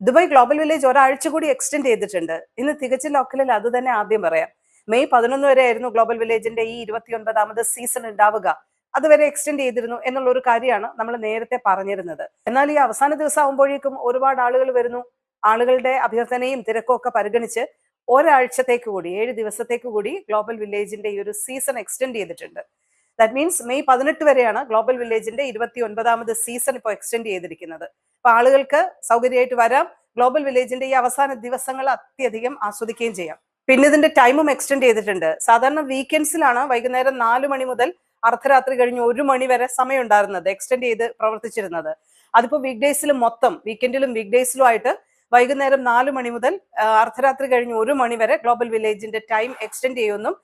Dubai global village ഒരാഴ്ച കൂടി extend ചെയ്തിട്ടുണ്ട്. ഇന്ന് തികച്ച ലോക്കലിൽ അത് തന്നെ ആദ്യം പറയാം. മെയ് പതിനൊന്ന് വരെ ആയിരുന്നു ഗ്ലോബൽ വില്ലേജിന്റെ ഈ ഇരുപത്തിയൊൻപതാമത് സീസൺ ഉണ്ടാവുക. അതുവരെ എക്സ്റ്റെൻഡ് ചെയ്തിരുന്നു എന്നുള്ള ഒരു കാര്യമാണ് നമ്മൾ നേരത്തെ പറഞ്ഞിരുന്നത്. എന്നാൽ ഈ അവസാന ദിവസം ആകുമ്പോഴേക്കും ഒരുപാട് ആളുകൾ വരുന്നു. ആളുകളുടെ അഭ്യർത്ഥനയും തിരക്കും ഒക്കെ പരിഗണിച്ച് ഒരാഴ്ചത്തേക്ക് കൂടി ഏഴ് ദിവസത്തേക്ക് കൂടി ഗ്ലോബൽ വില്ലേജിന്റെ ഈ ഒരു സീസൺ എക്സ്റ്റെൻഡ് ചെയ്തിട്ടുണ്ട്. ദാറ്റ് മീൻസ് മെയ് പതിനെട്ട് വരെയാണ് ഗ്ലോബൽ വില്ലേജിന്റെ ഇരുപത്തി ഒൻപതാമത് സീസൺ ഇപ്പോൾ എക്സ്റ്റെൻഡ് ചെയ്തിരിക്കുന്നത്. അപ്പൊ ആളുകൾക്ക് സൗകര്യമായിട്ട് വരാം. ഗ്ലോബൽ വില്ലേജിന്റെ ഈ അവസാന ദിവസങ്ങൾ അത്യധികം ആസ്വദിക്കുകയും ചെയ്യാം. പിന്നെ ഇതിന്റെ ടൈമും എക്സ്റ്റെൻഡ് ചെയ്തിട്ടുണ്ട്. സാധാരണ വീക്കെൻഡ്സിലാണ് വൈകുന്നേരം നാല് മണി മുതൽ അർദ്ധരാത്രി കഴിഞ്ഞ് ഒരു മണി വരെ സമയം ഉണ്ടായിരുന്നത് എക്സ്റ്റെൻഡ് ചെയ്ത് പ്രവർത്തിച്ചിരുന്നത്. അതിപ്പോൾ വീക്ക് ഡേയ്സിലും മൊത്തം വീക്കെൻഡിലും വീക്ക് ഡേയ്സിലും ആയിട്ട് വൈകുന്നേരം നാല് മണി മുതൽ അർദ്ധരാത്രി കഴിഞ്ഞ് ഒരു മണി വരെ ഗ്ലോബൽ വില്ലേജിന്റെ ടൈം എക്സ്റ്റെൻഡ് ചെയ്യുമെന്നും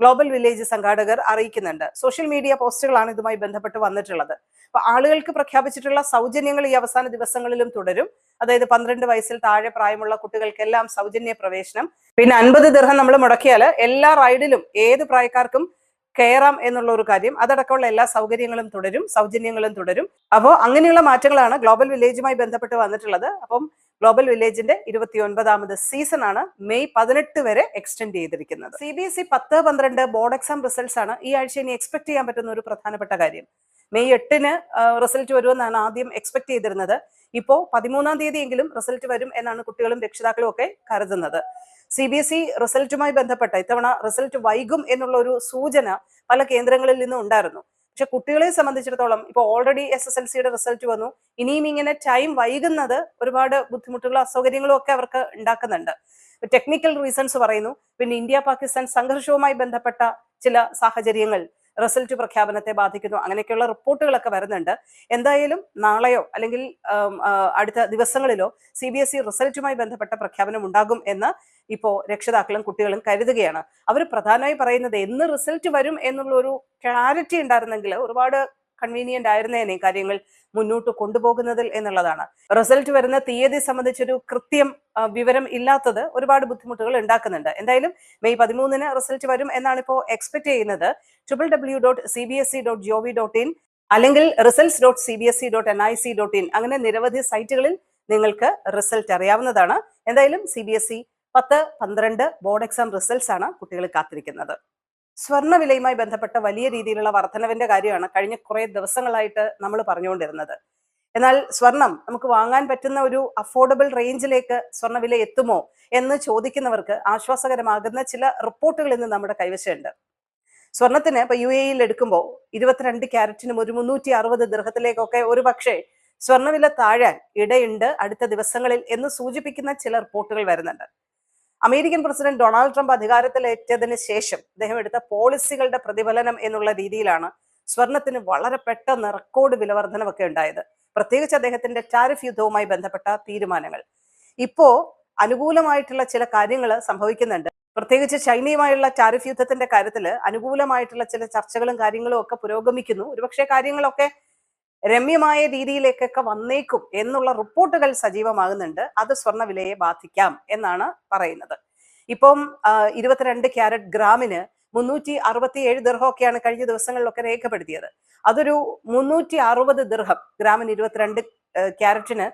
ഗ്ലോബൽ വില്ലേജ് സംഘാടകർ അറിയിക്കുന്നുണ്ട്. സോഷ്യൽ മീഡിയ പോസ്റ്റുകളാണ് ഇതുമായി ബന്ധപ്പെട്ട് വന്നിട്ടുള്ളത്. അപ്പൊ ആളുകൾക്ക് പ്രഖ്യാപിച്ചിട്ടുള്ള സൗജന്യങ്ങൾ ഈ അവസാന ദിവസങ്ങളിലും തുടരും. അതായത് പന്ത്രണ്ട് വയസ്സിൽ താഴെ പ്രായമുള്ള കുട്ടികൾക്കെല്ലാം സൗജന്യ പ്രവേശനം. പിന്നെ അൻപത് ദിർഹം നമ്മൾ മുടക്കിയാൽ എല്ലാ റൈഡിലും ഏത് പ്രായക്കാർക്കും കയറാം എന്നുള്ള ഒരു കാര്യം അതടക്കമുള്ള എല്ലാ സൗകര്യങ്ങളും തുടരും സൗജന്യങ്ങളും തുടരും. അപ്പോൾ അങ്ങനെയുള്ള മാറ്റങ്ങളാണ് ഗ്ലോബൽ വില്ലേജുമായി ബന്ധപ്പെട്ട് വന്നിട്ടുള്ളത്. അപ്പം ഗ്ലോബൽ വില്ലേജിന്റെ ഇരുപത്തി ഒൻപതാമത് സീസൺ ആണ് മെയ് പതിനെട്ട് വരെ എക്സ്റ്റെൻഡ് ചെയ്തിരിക്കുന്നത്. സി ബി എസ് ഇ പത്ത് പന്ത്രണ്ട് ബോർഡ് എക്സാം റിസൾട്ട്സ് ആണ് ഈ ആഴ്ച ഇനി എക്സ്പെക്ട് ചെയ്യാൻ പറ്റുന്ന ഒരു പ്രധാനപ്പെട്ട കാര്യം. മെയ് എട്ടിന് റിസൾട്ട് വരുമെന്നാണ് ആദ്യം എക്സ്പെക്ട് ചെയ്തിരുന്നത്. ഇപ്പോ പതിമൂന്നാം തീയതിയെങ്കിലും റിസൾട്ട് വരും എന്നാണ് കുട്ടികളും രക്ഷിതാക്കളും ഒക്കെ കരുതുന്നത്. സി ബി എസ് ഇ റിസൾട്ടുമായി ബന്ധപ്പെട്ട ഇത്തവണ റിസൾട്ട് വൈകും എന്നുള്ള ഒരു സൂചന പല കേന്ദ്രങ്ങളിൽ നിന്നും ഉണ്ടായിരുന്നു. പക്ഷെ കുട്ടികളെ സംബന്ധിച്ചിടത്തോളം ഇപ്പൊ ഓൾറെഡി എസ് എസ് എൽ സിയുടെ റിസൾട്ട് വന്നു. ഇനിയും ഇങ്ങനെ ടൈം വൈകുന്നത് ഒരുപാട് ബുദ്ധിമുട്ടുകളും അസൗകര്യങ്ങളും ഒക്കെ അവർക്ക് ഉണ്ടാക്കുന്നുണ്ട്. ടെക്നിക്കൽ റീസൺസ് പറയുന്നു. പിന്നെ ഇന്ത്യ പാകിസ്ഥാൻ സംഘർഷവുമായി ബന്ധപ്പെട്ട ചില സാഹചര്യങ്ങൾ റിസൾട്ട് പ്രഖ്യാപനത്തെ ബാധിക്കുന്നു. അങ്ങനെയൊക്കെയുള്ള റിപ്പോർട്ടുകളൊക്കെ വരുന്നുണ്ട്. എന്തായാലും നാളെയോ അല്ലെങ്കിൽ അടുത്ത ദിവസങ്ങളിലോ സി ബി എസ് ഇ റിസൾട്ടുമായി ബന്ധപ്പെട്ട പ്രഖ്യാപനം ഉണ്ടാകും എന്ന് ഇപ്പോൾ രക്ഷിതാക്കളും കുട്ടികളും കരുതുകയാണ്. അവർ പ്രധാനമായി പറയുന്നത് എന്ന് റിസൾട്ട് വരും എന്നുള്ള ഒരു ക്ലാരിറ്റി ഉണ്ടായിരുന്നെങ്കിൽ ഒരുപാട് കൺവീനിയന്റ് ആയിരുന്നേനെ കാര്യങ്ങൾ മുന്നോട്ട് കൊണ്ടുപോകുന്നതിൽ എന്നുള്ളതാണ്. റിസൾട്ട് വരുന്ന തീയതി സംബന്ധിച്ചൊരു കൃത്യം വിവരം ഇല്ലാത്തത് ഒരുപാട് ബുദ്ധിമുട്ടുകൾ ഉണ്ടാക്കുന്നുണ്ട്. എന്തായാലും മെയ് പതിമൂന്നിന് റിസൾട്ട് വരും എന്നാണ് ഇപ്പോൾ എക്സ്പെക്ട് ചെയ്യുന്നത്. Triple W dot C B S E dot G O V dot in അല്ലെങ്കിൽ results dot C B S E dot N I C dot in അങ്ങനെ നിരവധി സൈറ്റുകളിൽ നിങ്ങൾക്ക് റിസൾട്ട് അറിയാവുന്നതാണ്. എന്തായാലും സി ബി എസ് ഇ പത്ത് പന്ത്രണ്ട് ബോർഡ് എക്സാം റിസൾട്ട്സ് ആണ് കുട്ടികൾ കാത്തിരിക്കുന്നത്. സ്വർണ വിലയുമായി ബന്ധപ്പെട്ട വലിയ രീതിയിലുള്ള വർധനവിന്റെ കാര്യമാണ് കഴിഞ്ഞ കുറേ ദിവസങ്ങളായിട്ട് നമ്മൾ പറഞ്ഞുകൊണ്ടിരുന്നത്. എന്നാൽ സ്വർണം നമുക്ക് വാങ്ങാൻ പറ്റുന്ന ഒരു അഫോർഡബിൾ റേഞ്ചിലേക്ക് സ്വർണവില എത്തുമോ എന്ന് ചോദിക്കുന്നവർക്ക് ആശ്വാസകരമാകുന്ന ചില റിപ്പോർട്ടുകൾ ഇന്ന് നമ്മുടെ കൈവശമുണ്ട്. സ്വർണത്തിന് ഇപ്പൊ യു എയിൽ എടുക്കുമ്പോൾ ഇരുപത്തിരണ്ട് ക്യാരറ്റിനും ഒരു മുന്നൂറ്റി അറുപത് ദൃഹത്തിലേക്കൊക്കെ ഒരു പക്ഷേ സ്വർണവില താഴാൻ ഇടയുണ്ട് അടുത്ത ദിവസങ്ങളിൽ എന്ന് സൂചിപ്പിക്കുന്ന ചില റിപ്പോർട്ടുകൾ വരുന്നുണ്ട്. അമേരിക്കൻ പ്രസിഡന്റ് ഡൊണാൾഡ് ട്രംപ് അധികാരത്തിലേറ്റതിന് ശേഷം അദ്ദേഹം എടുത്ത പോളിസികളുടെ പ്രതിഫലനം എന്നുള്ള രീതിയിലാണ് സ്വർണത്തിന് വളരെ പെട്ടെന്ന് റെക്കോർഡ് വിലവർദ്ധനമൊക്കെ ഉണ്ടായത്. പ്രത്യേകിച്ച് അദ്ദേഹത്തിന്റെ ടാരിഫ് യുദ്ധവുമായി ബന്ധപ്പെട്ട തീരുമാനങ്ങൾ. ഇപ്പോ അനുകൂലമായിട്ടുള്ള ചില കാര്യങ്ങൾ സംഭവിക്കുന്നുണ്ട്. പ്രത്യേകിച്ച് ചൈനയുമായുള്ള ടാരിഫ് യുദ്ധത്തിന്റെ കാര്യത്തിൽ അനുകൂലമായിട്ടുള്ള ചില ചർച്ചകളും കാര്യങ്ങളും ഒക്കെ പുരോഗമിക്കുന്നു. ഒരുപക്ഷെ കാര്യങ്ങളൊക്കെ രമ്യമായ രീതിയിലേക്കൊക്കെ വന്നേക്കും എന്നുള്ള റിപ്പോർട്ടുകൾ സജീവമാകുന്നുണ്ട്. അത് സ്വർണവിലയെ ബാധിക്കാം എന്നാണ് പറയുന്നത്. ഇപ്പം ഇരുപത്തിരണ്ട് ക്യാരറ്റ് ഗ്രാമിന് മുന്നൂറ്റി അറുപത്തി ഏഴ് ദിർഹമൊക്കെയാണ് കഴിഞ്ഞ ദിവസങ്ങളിലൊക്കെ രേഖപ്പെടുത്തിയത്. അതൊരു മുന്നൂറ്റി അറുപത് ദിർഹം ഗ്രാമിന് ഇരുപത്തിരണ്ട് ക്യാരറ്റിന്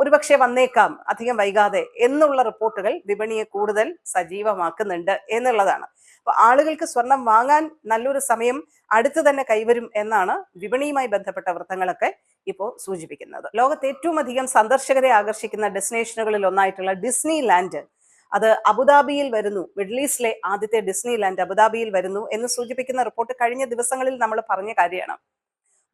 ഒരുപക്ഷെ വന്നേക്കാം അധികം വൈകാതെ എന്നുള്ള റിപ്പോർട്ടുകൾ വിപണിയെ കൂടുതൽ സജീവമാക്കുന്നുണ്ട് എന്നുള്ളതാണ്. അപ്പൊ ആളുകൾക്ക് സ്വർണം വാങ്ങാൻ നല്ലൊരു സമയം അടുത്ത് തന്നെ കൈവരും എന്നാണ് വിപണിയുമായി ബന്ധപ്പെട്ട വൃത്തങ്ങളൊക്കെ ഇപ്പോൾ സൂചിപ്പിക്കുന്നത്. ലോകത്ത് ഏറ്റവും അധികം സന്ദർശകരെ ആകർഷിക്കുന്ന ഡെസ്റ്റിനേഷനുകളിൽ ഒന്നായിട്ടുള്ള ഡിസ്നി ലാൻഡ് അത് അബുദാബിയിൽ വരുന്നു മിഡിൽ ഈസ്റ്റിലെ ആദ്യത്തെ ഡിസ്നി ലാൻഡ് അബുദാബിയിൽ വരുന്നു എന്ന് സൂചിപ്പിക്കുന്ന റിപ്പോർട്ട് കഴിഞ്ഞ ദിവസങ്ങളിൽ നമ്മൾ പറഞ്ഞ കാര്യമാണ്.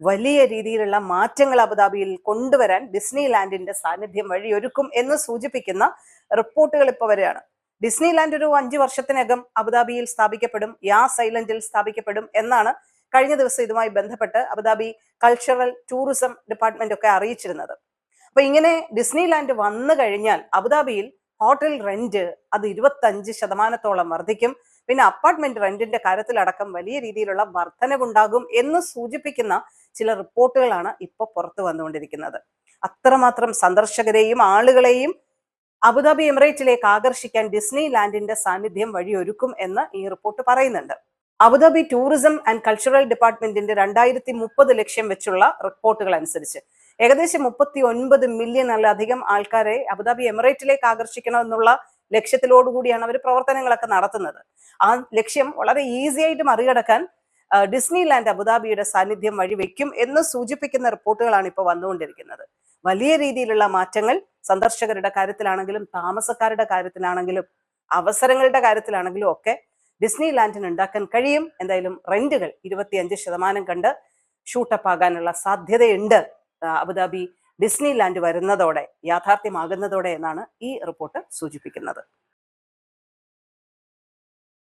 വലിയ രീതിയിലുള്ള മാറ്റങ്ങൾ അബുദാബിയിൽ കൊണ്ടുവരാൻ ഡിസ്നി ലാൻഡിന്റെ സാന്നിധ്യം വഴിയൊരുക്കും എന്ന് സൂചിപ്പിക്കുന്ന റിപ്പോർട്ടുകൾ ഇപ്പോൾ വരികയാണ് ഡിസ്നി ലാൻഡ് ഒരു അഞ്ചു വർഷത്തിനകം അബുദാബിയിൽ സ്ഥാപിക്കപ്പെടും യാ ഐലൻഡിൽ സ്ഥാപിക്കപ്പെടും എന്നാണ് കഴിഞ്ഞ ദിവസം ഇതുമായി ബന്ധപ്പെട്ട് അബുദാബി കൾച്ചറൽ ടൂറിസം ഡിപ്പാർട്ട്മെന്റ് ഒക്കെ അറിയിച്ചിരുന്നത്. അപ്പൊ ഇങ്ങനെ ഡിസ്നി ലാൻഡ് വന്നു കഴിഞ്ഞാൽ അബുദാബിയിൽ ഹോട്ടൽ റെന്റ് അത് ഇരുപത്തഞ്ച് ശതമാനത്തോളം വർദ്ധിക്കും. പിന്നെ അപ്പാർട്ട്മെന്റ് റെന്റിന്റെ കാര്യത്തിലടക്കം വലിയ രീതിയിലുള്ള വർധനവുണ്ടാകും എന്ന് സൂചിപ്പിക്കുന്ന ചില റിപ്പോർട്ടുകളാണ് ഇപ്പൊ പുറത്തു വന്നുകൊണ്ടിരിക്കുന്നത്. അത്രമാത്രം സന്ദർശകരെയും ആളുകളെയും അബുദാബി എമിറേറ്റിലേക്ക് ആകർഷിക്കാൻ ഡിസ്നി ലാൻഡിന്റെ സാന്നിധ്യം വഴിയൊരുക്കും എന്ന് ഈ റിപ്പോർട്ട് പറയുന്നുണ്ട്. അബുദാബി ടൂറിസം ആൻഡ് കൾച്ചറൽ ഡിപ്പാർട്ട്മെന്റിന്റെ രണ്ടായിരത്തി മുപ്പത് ലക്ഷ്യം വെച്ചുള്ള റിപ്പോർട്ടുകൾ അനുസരിച്ച് ഏകദേശം മുപ്പത്തി ഒൻപത് മില്യൺ അല്ലധികം ആൾക്കാരെ അബുദാബി എമിറേറ്റിലേക്ക് ആകർഷിക്കണം എന്നുള്ള ലക്ഷ്യത്തിലോടുകൂടിയാണ് അവർ പ്രവർത്തനങ്ങളൊക്കെ നടത്തുന്നത്. ആ ലക്ഷ്യം വളരെ ഈസി ആയിട്ട് മറികടക്കാൻ ഡിസ്നി ലാൻഡ് അബുദാബിയുടെ സാന്നിധ്യം വഴിവെക്കും എന്ന് സൂചിപ്പിക്കുന്ന റിപ്പോർട്ടുകളാണ് ഇപ്പോൾ വന്നുകൊണ്ടിരിക്കുന്നത്. വലിയ രീതിയിലുള്ള മാറ്റങ്ങൾ സന്ദർശകരുടെ കാര്യത്തിലാണെങ്കിലും താമസക്കാരുടെ കാര്യത്തിലാണെങ്കിലും അവസരങ്ങളുടെ കാര്യത്തിലാണെങ്കിലും ഒക്കെ ഡിസ്നി ലാൻഡിന് ഉണ്ടാക്കാൻ കഴിയും. എന്തായാലും റെന്റുകൾ ഇരുപത്തിയഞ്ച് ശതമാനം കണ്ട് ഷൂട്ടപ്പ് ആകാനുള്ള സാധ്യതയുണ്ട് അബുദാബി ഡിസ്നി ലാൻഡ് വരുന്നതോടെ യാഥാർത്ഥ്യമാകുന്നതോടെ എന്നാണ് ഈ റിപ്പോർട്ട് സൂചിപ്പിക്കുന്നത്.